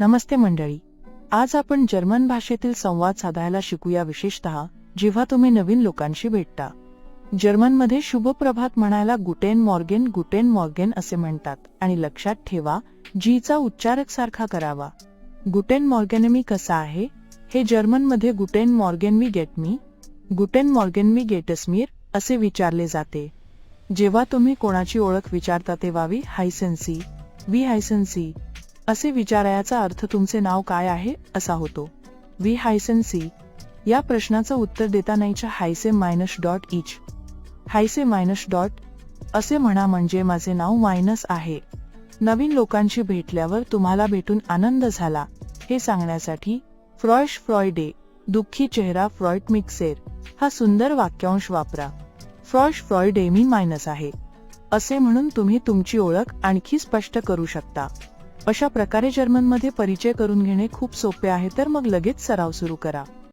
नमस्ते मंडळी. आज आपण जर्मन भाषेतील संवाद साधायला शिकूया विशेषतः जेव्हा तुम्ही नवीन लोकांशी भेटता. जर्मनमध्ये शुभ प्रभात म्हणायला गुटेन मॉर्गेन गुटेन मॉर्गेन असे म्हणतात आणि लक्षात ठेवा जीचा उच्चारक सारखा करावा. गुटेन मॉर्गेनमी कसा आहे हे जर्मनमध्ये गुटेन मॉर्गेन मी गेट मी गुटेन मॉर्गेन मी गेटसमीर असे विचारले जाते. जेव्हा तुम्ही कोणाची ओळख विचारता तेव्हा वी हायसेन्सी वी हायसेन्सी असे विचारायाचा अर्थ तुमचे नाव काय आहे असा होतो. वी हायसेन्सी या प्रश्नाचं उत्तर देतानाईच्या हायसे मायनस डॉट इच. हायसे मायनस डॉट. असे म्हणा म्हणजे माझे नाव मायनस आहे. नवीन लोकांशी भेटल्यावर तुम्हाला भेटून आनंद झाला. हे सांगण्यासाठी फ्रॉयश फ्रॉयडे दुःखी चेहरा फ्रॉइट मिक्सेर हा सुंदर वाक्यांश वापरा. फ्रॉश फ्रॉयडे मी मायनस आहे. असे म्हणून तुम्ही तुमची ओळख आणखी स्पष्ट करू शकता. अशा प्रकारे जर्मनमध्ये परिचय करून घेणे खूप सोपे आहे तर मग लगेच सराव सुरू करा.